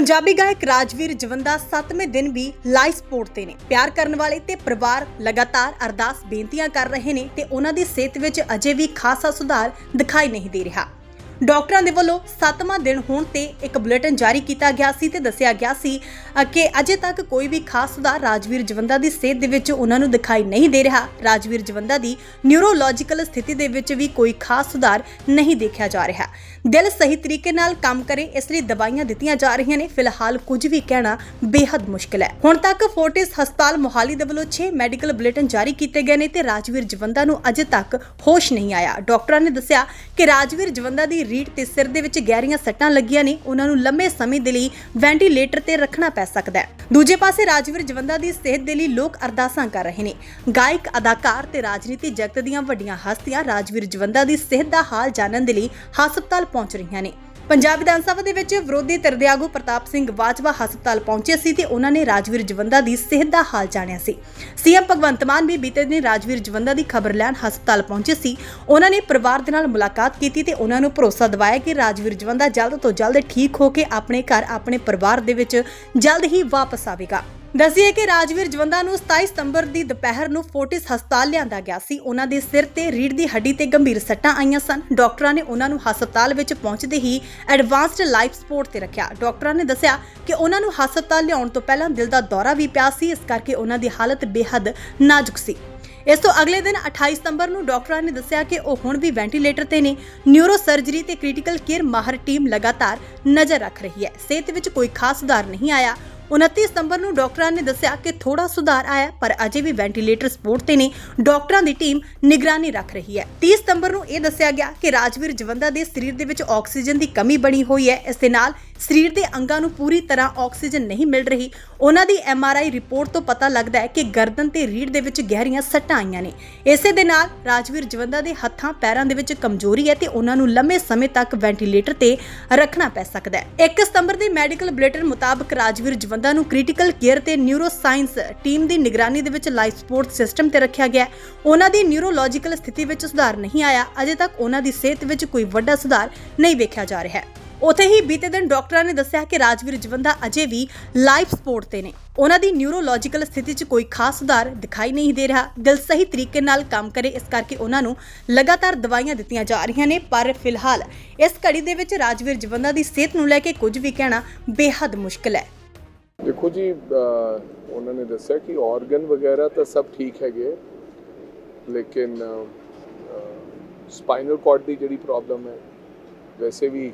ਪੰਜਾਬੀ ਗਾਇਕ ਰਾਜਵੀਰ ਜਵੰਦਾ 7ਵੇਂ ਦਿਨ ਵੀ live support ਤੇ ਨੇ। ਪਿਆਰ ਕਰਨ ਵਾਲੇ ਤੇ ਪਰਿਵਾਰ ਲਗਾਤਾਰ ਅਰਦਾਸ ਬੇਨਤੀਆਂ ਕਰ ਰਹੇ ਨੇ ਤੇ ਉਹਨਾਂ ਦੀ ਸਿਹਤ ਵਿੱਚ ਅਜੇ ਵੀ ਖਾਸਾ ਸੁਧਾਰ ਦਿਖਾਈ ਨਹੀਂ ਦੇ ਰਿਹਾ। ਡਾਕਟਰਾਂ ਦੇ ਵੱਲੋਂ 7ਵਾਂ ਦਿਨ ਹੋਣ ਤੇ ਇੱਕ ਬੁਲੇਟਿਨ ਜਾਰੀ ਕੀਤਾ ਗਿਆ ਸੀ ਤੇ ਦੱਸਿਆ ਗਿਆ ਸੀ ਕਿ ਅਜੇ ਤੱਕ ਕੋਈ ਵੀ ਖਾਸ ਸੁਧਾਰ ਰਾਜਵੀਰ ਜਵੰਦਾ ਦੀ ਸਿਹਤ ਦੇ ਵਿੱਚ ਉਹਨਾਂ ਨੂੰ ਦਿਖਾਈ ਨਹੀਂ ਦੇ ਰਿਹਾ। ਰਾਜਵੀਰ ਜਵੰਦਾ ਦੀ ਨਿਊਰੋਲੋਜੀਕਲ ਸਥਿਤੀ ਦੇ ਵਿੱਚ ਵੀ ਕੋਈ ਖਾਸ ਸੁਧਾਰ ਨਹੀਂ ਦੇਖਿਆ ਜਾ ਰਿਹਾ। ਦਿਲ ਸਹੀ ਤਰੀਕੇ ਨਾਲ ਕੰਮ ਕਰੇ, ਇਸ ਲਈ ਦਵਾਈਆਂ ਦਿੱਤੀਆਂ ਜਾ ਰਹੀਆਂ ਨੇ। ਫਿਲਹਾਲ ਕੁਝ ਵੀ ਕਹਿਣਾ ਬੇहद ਮੁਸ਼ਕਲ ਹੈ। ਹੁਣ ਤੱਕ ਫੋਰਟਿਸ ਹਸਪਤਾਲ ਮੋਹਾਲੀ ਦੇ ਵੱਲੋਂ 6 ਮੈਡੀਕਲ ਬੁਲੇਟਿਨ ਜਾਰੀ ਕੀਤੇ ਗਏ ਨੇ ਤੇ ਰਾਜਵੀਰ ਜਵੰਦਾ ਨੂੰ ਅਜੇ ਤੱਕ ਹੋਸ਼ ਨਹੀਂ ਆਇਆ। ਡਾਕਟਰਾਂ ਨੇ ਦੱਸਿਆ ਕਿ ਰਾਜਵੀਰ ਜਵੰਦਾ ਦੀ ਰੀੜ ਤੇ ਸਿਰ ਦੇ ਵਿੱਚ ਗਹਿਰੀਆਂ ਸੱਟਾਂ ਲੱਗੀਆਂ ਨੇ, ਉਹਨਾਂ ਨੂੰ ਲੰਮੇ ਸਮੇਂ ਦੇ ਲਈ ਵੈਂਟੀਲੇਟਰ ਤੇ ਰੱਖਣਾ ਪੈ ਸਕਦਾ ਹੈ। ਦੂਜੇ ਪਾਸੇ ਰਾਜਵੀਰ ਜਵੰਦਾ ਦੀ ਸਿਹਤ ਦੇ ਲਈ ਲੋਕ ਅਰਦਾਸਾਂ ਕਰ ਰਹੇ ਨੇ। ਗਾਇਕ, ਅਦਾਕਾਰ ਤੇ ਰਾਜਨੀਤੀ ਜਗਤ ਦੀਆਂ ਵੱਡੀਆਂ ਹਸਤੀਆਂ ਰਾਜਵੀਰ ਜਵੰਦਾ ਦੀ ਸਿਹਤ ਦਾ ਹਾਲ ਜਾਣਨ ਦੇ ਲਈ ਹਸਪਤਾਲ ਪਹੁੰਚ ਰਹੀਆਂ ਨੇ। ਪੰਜਾਬ ਵਿਧਾਨ ਸਭਾ ਦੇ ਵਿੱਚ ਵਿਰੋਧੀ ਧਿਰ ਦੇ ਆਗੂ ਪ੍ਰਤਾਪ ਸਿੰਘ ਬਾਜਵਾ ਹਸਪਤਾਲ ਪਹੁੰਚੇ ਸੀ ਤੇ ਉਹਨਾਂ ਨੇ ਰਾਜਵੀਰ ਜਵੰਦਾ ਦੀ ਸਿਹਤ ਦਾ ਹਾਲ ਜਾਣਿਆ ਸੀ। ਸੀਐਮ ਭਗਵੰਤ ਮਾਨ ਵੀ ਬੀਤੇ ਦਿਨ ਰਾਜਵੀਰ ਜਵੰਦਾ ਦੀ ਖਬਰ ਲੈਣ ਹਸਪਤਾਲ ਪਹੁੰਚੇ ਸੀ। ਉਹਨਾਂ ਨੇ ਪਰਿਵਾਰ ਦੇ ਨਾਲ ਮੁਲਾਕਾਤ ਕੀਤੀ ਤੇ ਉਹਨਾਂ ਨੂੰ ਭਰੋਸਾ ਦਿਵਾਇਆ ਕਿ ਰਾਜਵੀਰ ਜਵੰਦਾ ਜਲਦ ਤੋਂ ਜਲਦ ਠੀਕ ਹੋ ਕੇ ਆਪਣੇ ਘਰ, ਆਪਣੇ ਪਰਿਵਾਰ ਦੇ ਵਿੱਚ ਜਲਦ ਹੀ ਵਾਪਸ ਆਵੇਗਾ। ਦੱਸਿਏ ਕਿ ਰਾਜਵੀਰ ਜਵੰਦਾ ਨੂੰ 27 ਸਤੰਬਰ ਦੀ ਦੁਪਹਿਰ ਨੂੰ ਫੋਰਟਿਸ ਹਸਪਤਾਲ ਲਿਆਂਦਾ ਗਿਆ ਸੀ। ਉਹਨਾਂ ਦੇ ਸਿਰ ਤੇ ਰੀੜ ਦੀ ਹੱਡੀ ਤੇ ਗੰਭੀਰ ਸੱਟਾਂ ਆਈਆਂ ਸਨ। ਡਾਕਟਰਾਂ ਨੇ ਉਹਨਾਂ ਨੂੰ ਹਸਪਤਾਲ ਵਿੱਚ ਪਹੁੰਚਦੇ ਹੀ ਐਡਵਾਂਸਡ ਲਾਈਫ ਸਪੋਰਟ ਤੇ ਰੱਖਿਆ। ਡਾਕਟਰਾਂ ਨੇ ਦੱਸਿਆ ਕਿ ਉਹਨਾਂ ਨੂੰ ਹਸਪਤਾਲ ਲਿਆਉਣ ਤੋਂ ਪਹਿਲਾਂ ਦਿਲ ਦਾ ਦੌਰਾ ਵੀ ਪਿਆ ਸੀ, ਇਸ ਕਰਕੇ ਉਹਨਾਂ ਦੀ ਹਾਲਤ ਬੇਹੱਦ ਨਾਜ਼ੁਕ ਸੀ। ਇਸ ਤੋਂ ਅਗਲੇ ਦਿਨ 28 ਸਤੰਬਰ ਨੂੰ ਡਾਕਟਰਾਂ ਨੇ ਦੱਸਿਆ ਕਿ ਉਹ ਹੁਣ ਵੀ ਵੈਂਟੀਲੇਟਰ ਤੇ ਨੇ। ਨਿਊਰੋ ਸਰਜਰੀ ਤੇ ਕ੍ਰਿਟੀਕਲ ਕੇਅਰ ਮਾਹਰ ਟੀਮ ਲਗਾਤਾਰ ਨਜ਼ਰ ਰੱਖ ਰਹੀ ਹੈ। ਸਿਹਤ ਵਿੱਚ ਕੋਈ ਖਾਸ ਸੁਧਾਰ ਨਹੀਂ ਆਇਆ। 29 ਸਤੰਬਰ ਨੂੰ ਡਾਕਟਰਾਂ ਨੇ ਦੱਸਿਆ ਕਿ ਥੋੜਾ ਸੁਧਾਰ ਆਇਆ, ਪਰ ਅਜੇ ਵੀ ਵੈਂਟੀਲੇਟਰ ਸਪੋਰਟ ਤੇ ਨੇ। ਡਾਕਟਰਾਂ ਦੀ ਟੀਮ ਨਿਗਰਾਨੀ ਰੱਖ ਰਹੀ ਹੈ। 30 ਸਤੰਬਰ ਨੂੰ ਇਹ ਦੱਸਿਆ ਗਿਆ ਕਿ ਰਾਜਵੀਰ ਜਵੰਦਾ ਦੇ ਸਰੀਰ ਦੇ ਵਿੱਚ ਆਕਸੀਜਨ ਦੀ ਕਮੀ ਬਣੀ ਹੋਈ ਹੈ। ਇਸ ਦੇ ਨਾਲ ਸਰੀਰ ਦੇ ਅੰਗਾਂ ਨੂੰ ਪੂਰੀ ਤਰ੍ਹਾਂ ਆਕਸੀਜਨ ਨਹੀਂ ਮਿਲ ਰਹੀ। ਉਹਨਾਂ ਦੀ ਐਮ ਆਰ ਆਈ ਰਿਪੋਰਟ ਤੋਂ ਪਤਾ ਲੱਗਦਾ ਹੈ ਕਿ ਗਰਦਨ ਤੇ ਰੀੜ੍ਹ ਦੇ ਵਿੱਚ ਗਹਿਰੀਆਂ ਸੱਟਾਂ ਆਈਆਂ ਨੇ। ਇਸੇ ਦੇ ਨਾਲ ਰਾਜਵੀਰ ਜਵੰਦਾ ਦੇ ਹੱਥਾਂ, ਪੈਰਾਂ ਦੇ ਵਿੱਚ ਕਮਜ਼ੋਰੀ ਹੈ ਤੇ ਉਹਨਾਂ ਨੂੰ ਲੰਮੇ ਸਮੇਂ ਤੱਕ ਵੈਂਟੀਲੇਟਰ ਤੇ ਰੱਖਣਾ ਪੈ ਸਕਦਾ ਹੈ। 1 ਸਤੰਬਰ ਦੇ ਮੈਡੀਕਲ ਬੁਲੇਟਿਨ ਮੁਤਾਬਕ ਰਾਜਵੀਰ ਜਵੰਦਾ ਨੂੰ ਕ੍ਰਿਟੀਕਲ ਕੇਅਰ ਤੇ ਨਿਊਰੋ ਸਾਇੰਸ ਟੀਮ ਦੀ ਨਿਗਰਾਨੀ ਦੇ ਵਿੱਚ ਲਾਈਫ ਸਪੋਰਟ ਸਿਸਟਮ ਤੇ ਰੱਖਿਆ ਗਿਆ ਉਹਨਾਂ ਦੀ ਨਿਊਰੋਲੋਜੀਕਲ ਸਥਿਤੀ ਵਿੱਚ ਸੁਧਾਰ ਨਹੀਂ ਆਇਆ। ਅਜੇ ਤੱਕ ਉਹਨਾਂ ਦੀ ਸਿਹਤ ਵਿੱਚ ਕੋਈ ਵੱਡਾ ਸੁਧਾਰ ਨਹੀਂ ਵੇਖਿਆ ਜਾ ਰਿਹਾ ਹੈ। ਉਥੇ ਹੀ ਬੀਤੇ ਦਿਨ ਡਾਕਟਰਾਂ ਨੇ ਦੱਸਿਆ ਕਿ ਰਾਜਵੀਰ ਜਵੰਦਾ ਅਜੇ ਵੀ ਲਾਈਫ ਸਪੋਰਟ ਤੇ ਨੇ। ਉਹਨਾਂ ਦੀ ਨਿਊਰੋਲੋਜੀਕਲ ਸਥਿਤੀ 'ਚ ਕੋਈ ਖਾਸ ਸੁਧਾਰ ਦਿਖਾਈ ਨਹੀਂ ਦੇ ਰਿਹਾ। ਦਿਲ ਸਹੀ ਤਰੀਕੇ ਨਾਲ ਕੰਮ ਕਰੇ ਇਸ ਕਰਕੇ ਉਹਨਾਂ ਨੂੰ ਲਗਾਤਾਰ ਦਵਾਈਆਂ ਦਿੱਤੀਆਂ ਜਾ ਰਹੀਆਂ ਨੇ ਪਰ ਫਿਲਹਾਲ ਇਸ ਘੜੀ ਦੇ ਵਿੱਚ ਰਾਜਵੀਰ ਜਵੰਦਾ ਦੀ ਸਿਹਤ ਨੂੰ ਲੈ ਕੇ ਕੁਝ ਵੀ ਕਹਿਣਾ ਬੇहद ਮੁਸ਼ਕਲ ਹੈ। ਦੇਖੋ ਜੀ ਅਹ, ਉਹਨਾਂ ਨੇ ਦੱਸਿਆ ਕਿ ਆਰਗਨ ਵਗੈਰਾ ਤਾਂ ਸਭ ਠੀਕ ਹੈਗੇ ਲੇਕਿਨ ਸਪਾਈਨਲ ਕਾਰਡ ਦੀ ਜਿਹੜੀ ਪ੍ਰੋਬਲਮ ਹੈ ਵੈਸੇ ਵੀ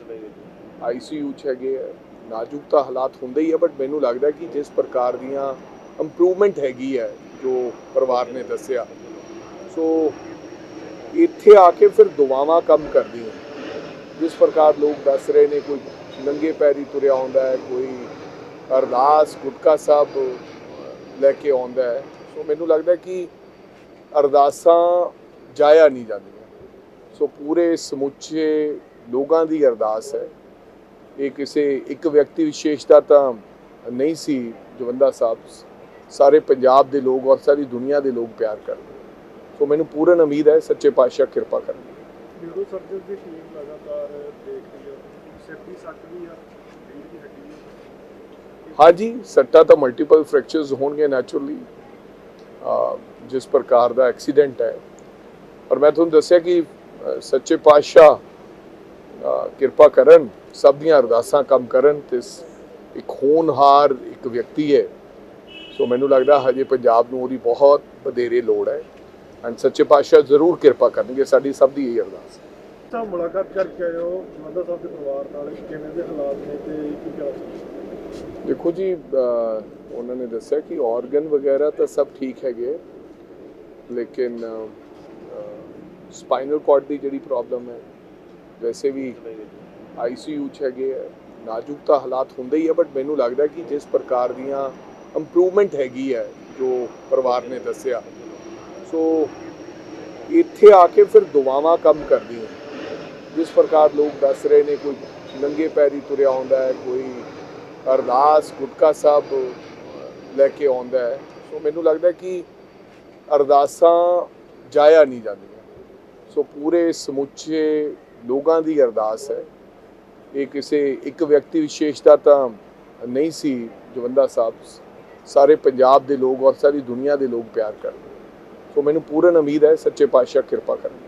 ਆਈਸੀਯੂ ਚ ਹੈਗੇ ਆ, ਨਾਜ਼ੁਕ ਤਾਂ ਹਾਲਾਤ ਹੁੰਦੇ ਹੀ ਆ ਬਟ ਮੈਨੂੰ ਲੱਗਦਾ ਕਿ ਜਿਸ ਪ੍ਰਕਾਰ ਦੀਆਂ ਇੰਪਰੂਵਮੈਂਟ ਹੈਗੀ ਹੈ ਜੋ ਪਰਿਵਾਰ ਨੇ ਦੱਸਿਆ, ਸੋ ਇੱਥੇ ਆ ਕੇ ਫਿਰ ਦੁਆਵਾਂ ਕੰਮ ਕਰਦੀਆਂ। ਜਿਸ ਪ੍ਰਕਾਰ ਲੋਕ ਦੱਸ ਰਹੇ ਨੇ, ਕੋਈ ਨੰਗੇ ਪੈਰੀ ਤੁਰਿਆ ਆਉਂਦਾ ਹੈ, ਕੋਈ ਅਰਦਾਸ, ਗੁਟਕਾ ਸਾਹਿਬ ਲੈ ਕੇ ਆਉਂਦਾ ਹੈ, ਸੋ ਮੈਨੂੰ ਲੱਗਦਾ ਕਿ ਅਰਦਾਸਾਂ ਜਾਇਆ ਨਹੀਂ ਜਾਂਦੀਆਂ। ਸੋ ਪੂਰੇ ਸਮੁੱਚੇ ਲੋਕਾਂ ਦੀ ਅਰਦਾਸ ਹੈ। ਇਹ ਕਿਸੇ ਇੱਕ ਵਿਅਕਤੀ ਵਿਸ਼ੇਸ਼ ਦਾ ਤਾਂ ਨਹੀਂ ਸੀ ਜਵੰਦਾ ਸਾਹਿਬ ਸਾਰੇ ਪੰਜਾਬ ਦੇ ਲੋਕ ਔਰ ਸਾਰੀ ਦੁਨੀਆ ਦੇ ਲੋਕ ਪਿਆਰ ਕਰਦੇ ਸੋ ਮੈਨੂੰ ਪੂਰਨ ਉਮੀਦ ਹੈ ਸੱਚੇ ਪਾਤਸ਼ਾਹ ਕਿਰਪਾ ਕਰਨ ਨਿਊਰੋ ਸਰਜਨ ਦੀ ਟੀਮ ਲਗਾਤਾਰ ਦੇਖ ਰਹੀ ਹੈ ਦੀ ਸੱਟ ਵੀ ਆ। ਹਾਂਜੀ ਸੱਟਾਂ ਤਾਂ ਮਲਟੀਪਲ ਫ੍ਰੈਕਚਰਸ ਹੋਣਗੇ ਨੈਚੁਰਲੀ ਜਿਸ ਪ੍ਰਕਾਰ ਦਾ ਐਕਸੀਡੈਂਟ ਹੈ। ਪਰ ਮੈਂ ਤੁਹਾਨੂੰ ਦੱਸਿਆ ਕਿ ਸੱਚੇ ਪਾਤਸ਼ਾਹ ਕਿਰਪਾ ਕਰਨ ਸਭ ਦੀਆਂ ਅਰਦਾਸਾਂ ਕੰਮ ਕਰਨ ਤੇ ਇੱਕ ਹੋਣਹਾਰ ਇੱਕ ਵਿਅਕਤੀ ਹੈ। ਸੋ ਮੈਨੂੰ ਲੱਗਦਾ ਹਜੇ ਪੰਜਾਬ ਨੂੰ ਉਹਦੀ ਬਹੁਤ ਵਧੇਰੇ ਲੋੜ ਹੈ। ਐਂਡ ਸੱਚੇ ਪਾਤਸ਼ਾਹ ਜ਼ਰੂਰ ਕਿਰਪਾ ਕਰਨਗੇ ਸਾਡੀ ਸਭ ਦੀ ਇਹ ਅਰਦਾਸ ਹੈ। ਤਾਂ ਮੁਲਾਕਾਤ ਕਰਕੇ ਆਏ ਹੋ ਮੰਦਾ ਸਾਹਿਬ ਦੇ ਪਰਿਵਾਰ ਨਾਲ ਕਿਵੇਂ ਦੇ ਹਾਲਾਤ ਨੇ ਤੇ ਕੀ ਕਹਿਣਾ ਚਾਹੁੰਦੇ ਦੇਖੋ ਜੀ ਉਹਨਾਂ ਨੇ ਦੱਸਿਆ ਕਿ ਆਰਗਨ ਵਗੈਰਾ ਤਾਂ ਸਭ ਠੀਕ ਹੈਗੇ ਲੇਕਿਨ ਸਪਾਈਨਲ ਕਾਰਡ ਦੀ ਜਿਹੜੀ ਪ੍ਰੋਬਲਮ ਹੈ ਵੈਸੇ ਵੀ ਆਈਸੀਯੂ ਚ ਹੈਗੇ ਆ, ਨਾਜ਼ੁਕ ਤਾਂ ਹਾਲਾਤ ਹੁੰਦੇ ਹੀ ਆ ਬਟ ਮੈਨੂੰ ਲੱਗਦਾ ਕਿ ਜਿਸ ਪ੍ਰਕਾਰ ਦੀਆਂ ਇੰਪਰੂਵਮੈਂਟ ਹੈਗੀ ਹੈ ਜੋ ਪਰਿਵਾਰ ਨੇ ਦੱਸਿਆ, ਸੋ ਇੱਥੇ ਆ ਕੇ ਫਿਰ ਦੁਆਵਾਂ ਕੰਮ ਕਰਦੀਆਂ। ਜਿਸ ਪ੍ਰਕਾਰ ਲੋਕ ਦੱਸ ਰਹੇ ਨੇ, ਕੋਈ ਨੰਗੇ ਪੈਰੀ ਤੁਰਿਆ ਆਉਂਦਾ ਹੈ, ਕੋਈ ਅਰਦਾਸ, ਗੁਟਕਾ ਸਾਹਿਬ ਲੈ ਕੇ ਆਉਂਦਾ ਹੈ, ਸੋ ਮੈਨੂੰ ਲੱਗਦਾ ਕਿ ਅਰਦਾਸਾਂ ਜਾਇਆ ਨਹੀਂ ਜਾਂਦੀਆਂ। ਸੋ ਪੂਰੇ ਸਮੁੱਚੇ ਲੋਕਾਂ ਦੀ ਅਰਦਾਸ ਹੈ। ਇਹ ਕਿਸੇ ਇੱਕ ਵਿਅਕਤੀ ਵਿਸ਼ੇਸ਼ ਦਾ ਤਾਂ ਨਹੀਂ ਸੀ ਜਵੰਦਾ ਸਾਹਿਬ ਸਾਰੇ ਪੰਜਾਬ ਦੇ ਲੋਕ ਔਰ ਸਾਰੀ ਦੁਨੀਆ ਦੇ ਲੋਕ ਪਿਆਰ ਕਰਦੇ। ਸੋ ਮੈਨੂੰ ਪੂਰਨ ਉਮੀਦ ਹੈ, ਸੱਚੇ ਪਾਤਸ਼ਾਹ ਕਿਰਪਾ ਕਰਨਗੇ।